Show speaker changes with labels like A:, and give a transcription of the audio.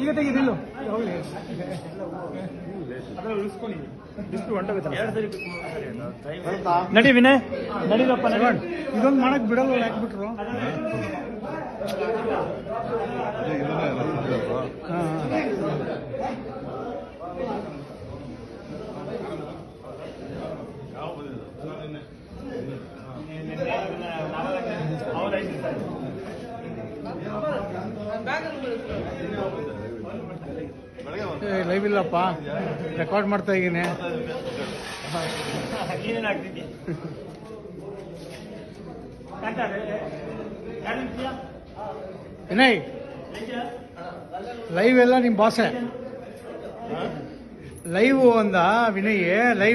A: ಈಗ ತೆಗಿದಿಲ್ಲ ಹೋಗ್ಲಿ. ನಡಿ ವಿನಯ್ ನಡೀರಪ್ಪ ನಡಿ. ಇದೊಂದು ಮಾಡಕ್ ಬಿಡಲ್ಲ ಹಾಕ್ಬಿಟ್ರು. ಹಾ, ಹಾ. ಏ, ಲೈವ್ ಇಲ್ಲಪ್ಪ ರೆಕಾರ್ಡ್ ಮಾಡ್ತಾ ಇದ್ದೀನಿ. ವಿನಯ್ ಲೈವ್ ಎಲ್ಲ ನಿಮ್ಮ ಬಾಸೆ ಲೈವ್ ಅಂದ ವಿನಯ್ ಲೈವ್